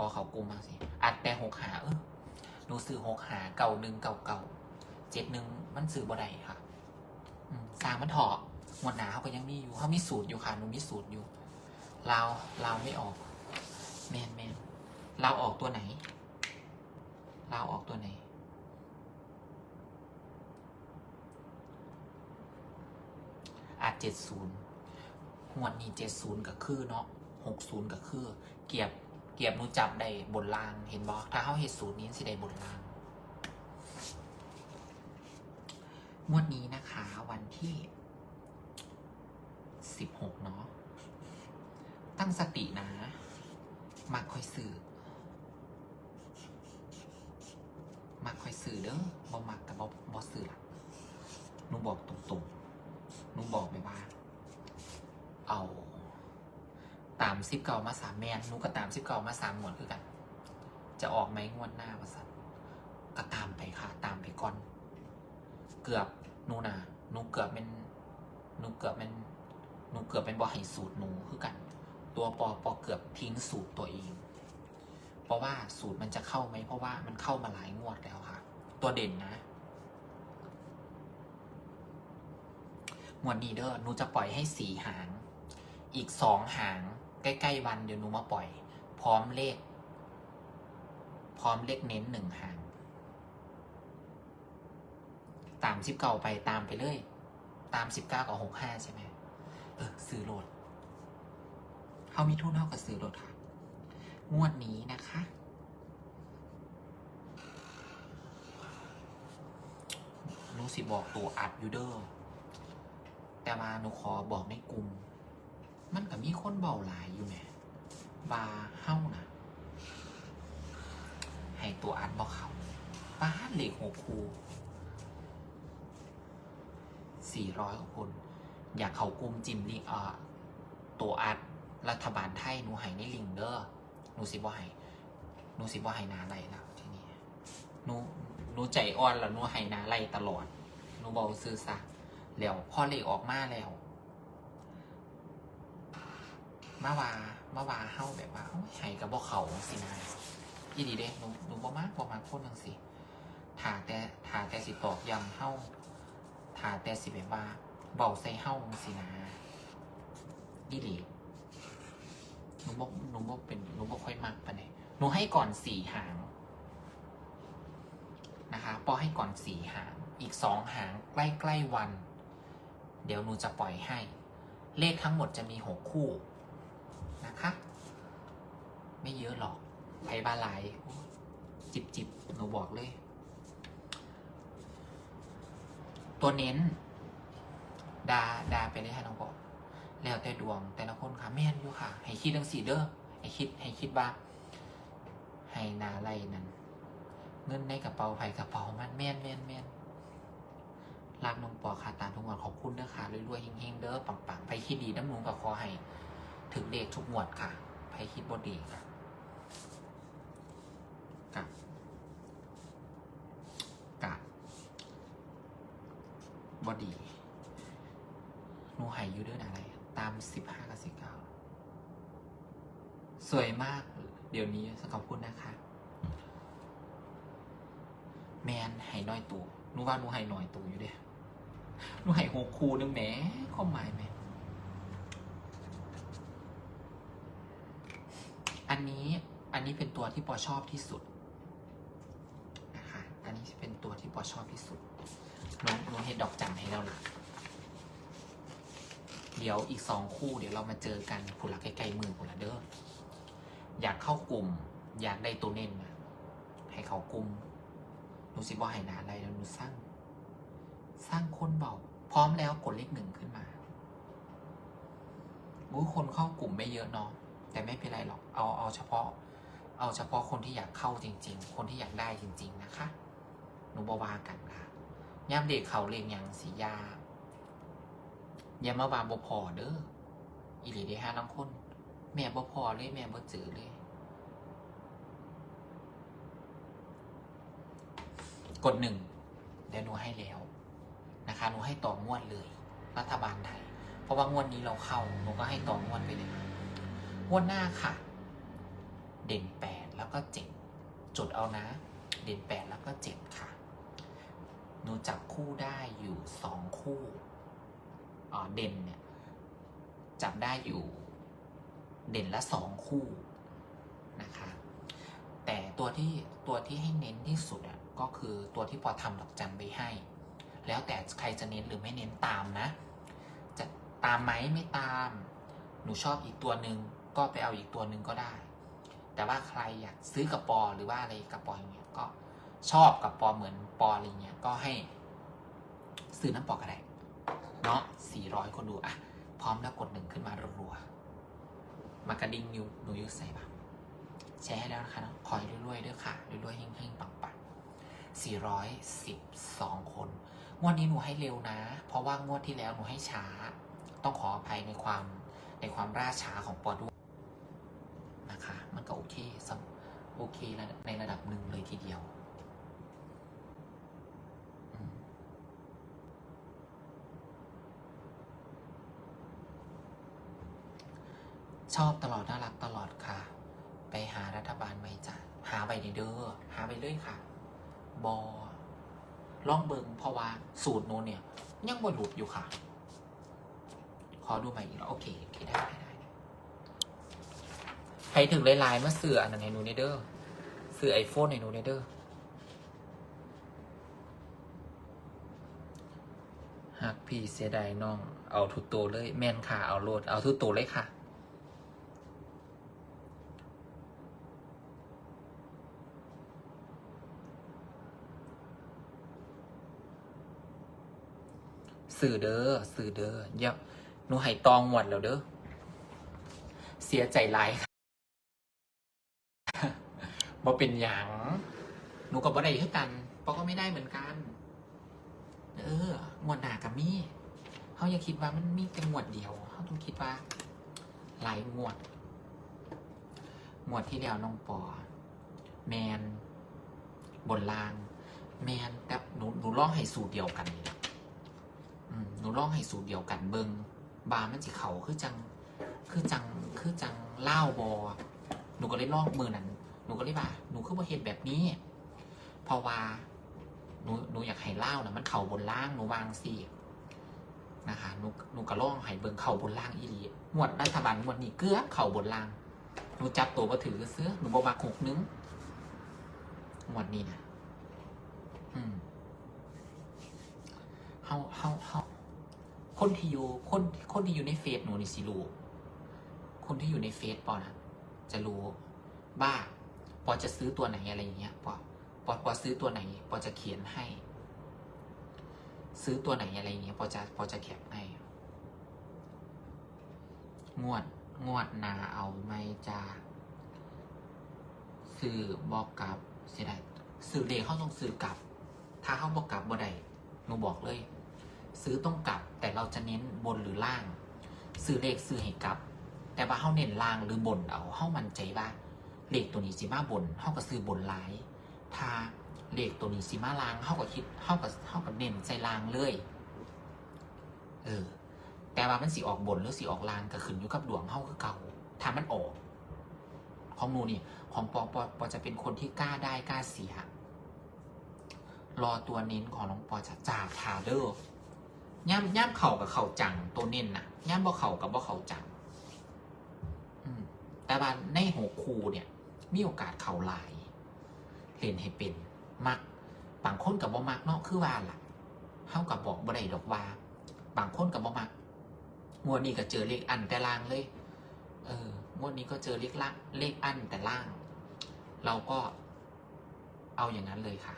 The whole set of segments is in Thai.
อเขากลุ่มมางสิอัดแต่หกหาเออหนูซื้อหกหาเก่าหนึ่งเก่าเก่าเจ็ดหนึ่งมันซื้อบ่ได้ค่ะสร้างมันถอะงดหนาเขาก็ยังมีอยู่เขามีสูตรอยู่ค่ะหนูมีสูตรอยู่ลาวลาวไม่ออกแมนแมนลาวออกตัวไหนลาวออกตัวไหนอาจเจ็ดศูนย์หวดนี้เจ็ดศูนย์ก็คือเนาะหกศูนย์ก็คือ เกียบ เกียบหนูจับได้บนล่าง เห็นบอกถ้าเขาเห็ดสูตรนี้สิได้บนล่าง งวดนี้นะคะ วันที่สิบหกเนาะ ตั้งสตินะมักคอยสื่อมักคอยสื่อเด้อบ่มักกับบ่บ่สื่อละหนูบอกตรงๆหนูบอกไปว่า เอาามซิปเก่ามาสามแมนหนูก็ตามซิปเก่ามาสามหมวดคือกัน จะออกไหมงวดหน้าประสันก็ตามไปค่ะ ตามไปก่อน เกือบหนูนะหนูเกือบเป็นหนูเกือบเป็นหนูเกือบเป็นบ่ให้สูตรหนูคือกัน ตัวปอปอเกือบทิ้งสูตรตัวเอง เพราะว่าสูตรมันจะเข้าไหมเพราะว่ามันเข้ามาหลายงวดแล้วค่ะ ตัวเด่นนะงวดนี้เด้อหนูจะปล่อยให้สี่หาง อีกสองหาง ใกล้ๆวันเดี๋ยวหนูมาปล่อย พร้อมเลข พร้อมเลขเน้นหนึ่งหางตามสิบเก้าไปตามไปเลย ตามสิบเก้ากับหกห้าใช่ไหมเออซื้อโหลดเขามีทุนเท่ากับซื้อโหลดค่ะ งวดนี้นะคะหนูสิบอกตัวอัดยูเดอร์ แต่ว่าหนูขอบอกในกลุ่ม มันก็มีคนเบาหลายอยู่แหมบาเฮ้านะให้ตัวอัดบอกเขาป้าเหล็กหกคูสี่ร้อยกว่าคน อยากเขากลุ่มจิมลิงเอ่อตัวอัดรัฐบาลไทยหนูให้ในลิงเด้อหนูสิบ่ให้หนูสิบ่ให้นาไรแล้วทีนี้หนูหนูใจอ่อนแล้วหนูให้นาไรตลอดหนูบอกซื้อซะแล้วพอเลขออกมาแล้ว มาว่ามาว่าเฮาแบบว่าเอ้ยไห้กับบ่เขาสินะยี่ดีเด้หนูหนูบ่มากบ่มากคนจังสิถาแต่ถาแต่สิตอกย้ำเฮาถาแต่สิแบบว่าเบาใส่เฮาสินะยี่ดีหนูบ่หนูบ่เป็นหนูบ่ค่อยมักปานใดหนูให้ก่อนสี่หางนะคะปอให้ก่อนสี่หาง อีกสองหางใกล้ๆวัน เดี๋ยวหนูจะปล่อยให้ เลขทั้งหมดจะมีหกคู่ นะคะ ไม่เยอะหรอกไผ่บาลายจิบจิบหนูบอกเลย ตัวเน้น ดาดาไปได้ค่ะน้องบอก แล้วแต่ดวงแต่ละคนค่ะแม่นอยู่ค่ะ ให้คิดทั้งสี่เด้อให้คิดให้คิดว่าให้นาไรนั้น เงินในกระเป๋าไผ่กระเป๋ามันแม่นแม่นแม่นรักน้องปอค่ะตามทุกวันขอบคุณเด้อค่ะรวยๆเฮงๆเด้อปังๆไปคิดดีน้ำหนูกับคอให้ ถึงเด็กทุกหมวดค่ะไพคิดบดีค่ะกับกับบอดีหนูหายอยู่เด้วยอะไร ตามสิบห้ากับสิบเก้าสวยมาก เดี๋ยวนี้ขอบคุณนะคะ แมนหายน้อยตูหนูว่าหนูหายน้อยตูอยู่เด้หนูหายหกคูนึงแหมข้อหมายแหม อั นนี้อันนี้เป็นตัวที่ปอชอบที่สุดนะคะอันนี้เป็นตัวที่ปอชอบที่สุดน้องน้องเห็ดดอกจันให้เราละเดี๋ยวอีกสองคู่เดี๋ยวเรามาเจอกันผุละใกล้ๆมือผุละเด้ออยากเข้ากลุ่ม อยากได้ตัวเน้นมาให้เขากลุ่มหนูสิบ่ให้นาอะไรแล้วหนูสร้าง สร้างคนเบาพร้อมแล้วกดเลขหนึ่งขึ้นมาบูคนเข้ากลุ่มไม่เยอะเนาะ แต่ไม่เป็นไรหรอกเอาเอาเฉพาะ เอาเฉพาะคนที่อยากเข้าจริง ๆ คนที่อยากได้จริง ๆ นะคะหนูบวากันค่ะย่ามเด็กเขาเรียงอย่างสียาอย่ามาวาบพอเด้ออีหลีได้ห้าลังคน แม่บพอเลยแม่บจือเลยกดหนึ่งเดี๋ยวหนูให้แล้วนะคะหนูให้ต่องวดเลย รัฐบาลไทย เพราะว่างวดนี้เราเข้าหนูก็ให้ต่องวดไปเลย งวดหน้าค่ะ เด่นแปดแล้วก็เจ็ดจดเอานะ เด่นแปดแล้วก็เจ็ดค่ะ หนูจับคู่ได้อยู่สองคู่อ๋อเด่นเนี่ยจับได้อยู่เด่นละสองคู่นะคะ แต่ตัวที่ตัวที่ให้เน้นที่สุดอะก็คือตัวที่ปอทำดอกจันไปให้ แล้วแต่ใครจะเน้นหรือไม่เน้นตามนะ จะตามไหมไม่ตาม หนูชอบอีกตัวหนึ่ง ก็ไปเอาอีกตัวหนึ่งก็ได้ แต่ว่าใครอยากซื้อกับปอหรือว่าอะไรกับปออย่างเงี้ยก็ชอบกับปอเหมือนปออะไรเงี้ยก็ให้ซื้อน้ำปอก็ได้เนาะ400คนดูอะพร้อมแล้วกดหนึ่งขึ้นมารัวๆมากระดิ่งอยู่หนูยุใส่ปะแชร์ให้แล้วนะคะนะคอยรวยๆด้วยค่ะรวยๆเฮงๆปังๆ412คน งวดนี้หนูให้เร็วนะ เพราะว่างวดที่แล้วหนูให้ช้า ต้องขออภัยในความในความล่าช้าของปอด้วยนะคะ มันก็โอ เคสำโอเคในระดับหนึ่งเลยทีเดียวชอบตลอดน่ารักตลอดค่ะ ไปหารัฐบาลไหมจ้ะหาไปเด้อหาไปเลยค่ะ บอล่องเบิงเพราะว่าสูตรโน้นเนี่ย ยังบ่หลุดอยู่ค่ะ ขอดูใหม่อีกแล้วโอเคโอเคได้ ใครถึงไลน์มาเสืออันนั้นให้หนูเนเดอร์เสือไอโฟนให้หนูเนเดอร์หักพี่เสียดายน้อง เอาทุกตัวเลย แมนค่ะ เอาโหลด เอาทุกตัวเลยค่ะ สื่อเด้อสื่อเด้อเดี๋ยหนูให้ตองหมดแล้วเด้อ เสียใจหลายค่ะ บ่เป็นหยังหนูกับบ่ได้คือกันปอก็ไม่ได้เหมือนกัน เออหมวดหนากับมี่เขาอย่าคิดว่ามันมีแต่หมวดเดียวเขาต้องคิดว่า หลายหมวด หมวดที่เดียวน้องปอ แมน บนลาง แมนแต่หนูหนูลองให้สูตรเดียวกันนี่แหละหนูลองให้สูตรเดียวกันเบิงบามันสิเขาคือจัง คือจัง คือจังเล่าบอหนูก็เลยลองมือนั้น นูก็เลยว่าหนูคือบ่เห็นแบบนี้เพราะว่าหนูหนูอยากให้เล่านะมันเข่าบนล่างหนูวางสินะคะหนูหนูก็ล่องให้เบิงเข่าบนล่างอีหลีหมวดรัฐบาลหมวดนี้เกือบเข่าบนล่างหนูจับตัวมาถือเสื้อหนูบอมาหกนึงหมวดนี้นะอืมเฮาเฮาเฮาคนที่อยู่คนคนที่อยู่ในเฟซหนูนี่สิรู้คนที่อยู่ในเฟซปอนะจะรู้บ้า ปอจะซื้อตัวไหนอะไรอย่างเงี้ยปอปอปอซื้อตัวไหนปอจะเขียนให้ ซื้อตัวไหนอะไรอย่างเงี้ยปอจะปอจะแคปให้งวดงวดนาเอาไม่จ้าซื้อบอกกลับเสียดายซื้อเลขเขาต้องซื้อกลับ ถ้าเขาบอกกลับบ่ได้หนูบอกเลย ซื้อต้องกลับ แต่เราจะเน้นบนหรือล่าง ซื้อเลขซื้อให้กลับ แต่ว่าเขาเน้นล่างหรือบนเอาเขามันใจว่าง เลขตัวนี้สิมาบนเขาก็ซื้อบนหลาย ถ้าเลขตัวนี้สิมาลางเขาก็คิดเขาก็เขาก็เน้นใจลางเลย เออ แต่ว่ามันสิออกบนหรือสิออกลางก็ขึ้นอยู่กับดวงเขาคือเก่าถ้ามันออก ของหนูนี่ ของปอปอปอจะเป็นคนที่กล้าได้กล้าเสีย รอตัวเน้นของน้องปอจะจ่าทาเดอร์ย่ำย่ำเข่ากับเข่าจังตัวเน้นน่ะย่ำบ่เข่ากับบ่เข่าจังแต่ว่าในหกคูเนี่ย มีโอกาสเข่าหลาย เห็นให้เป็นมักบางคนกับบ่มักเนาะคือว่าล่ะเฮากับบอกบ่ได้ดอกว่า บางคนกับบ่มักงวดนี้ก็เจอเลขอันแต่ล่างเลย เอองวดนี้ก็เจอเลขล่างเลขอันแต่ล่าง เราก็เอาอย่างนั้นเลยค่ะ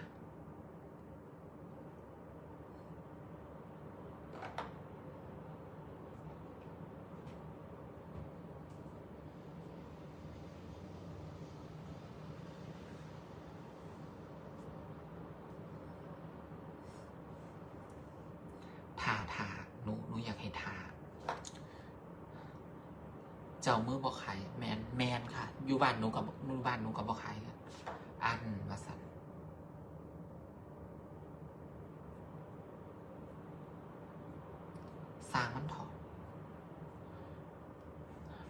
ทาทาห นูหนูอยากให้ทาเจ้ามือบอกขายแมนแมนค่ะ อยู่บ้านหนูกับอยู่บ้านหนูกับบอกขายอันมาสันสร้างมันถอด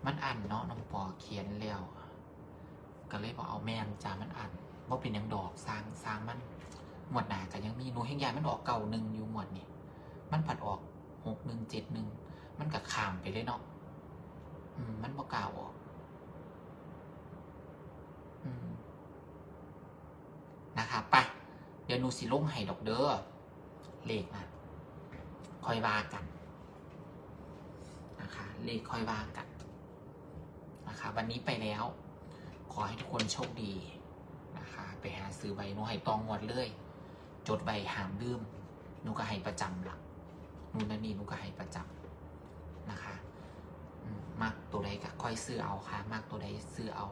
มันอันเนาะน้องปอเขียนแล้วก็เลยบอกเอาแมนจ้ามันอันว่าเป็นยังดอกสร้างสร้างมันหมวดหนากันยังมีหนูแห่งยายมันออกเก่าหนึ่งอยู่หมวดนี่มันผัดออก หกหนึ่งเจ็ดหนึ่งมันก็ขามไปเลยเนาะอืม มันบ่กล่าวออกอืมนะครับปะเดี๋ยวนูสิลงให้ดอกเด้อเลขนะคอยว่ากันนะคะเลขคอยว่ากันนะคะ วันนี้ไปแล้ว ขอให้ทุกคนโชคดีนะคะ ไปหาซื้อใบนูให้ตองงวดเลย จดใบหามลืมนูก็ให้ประจำหลัก นู่นนั่นนี่นุก็ให้ประจำนะคะมากตัวใดก็ค่อยซื้อเอาค่ะ มากตัวใดซื้อเอา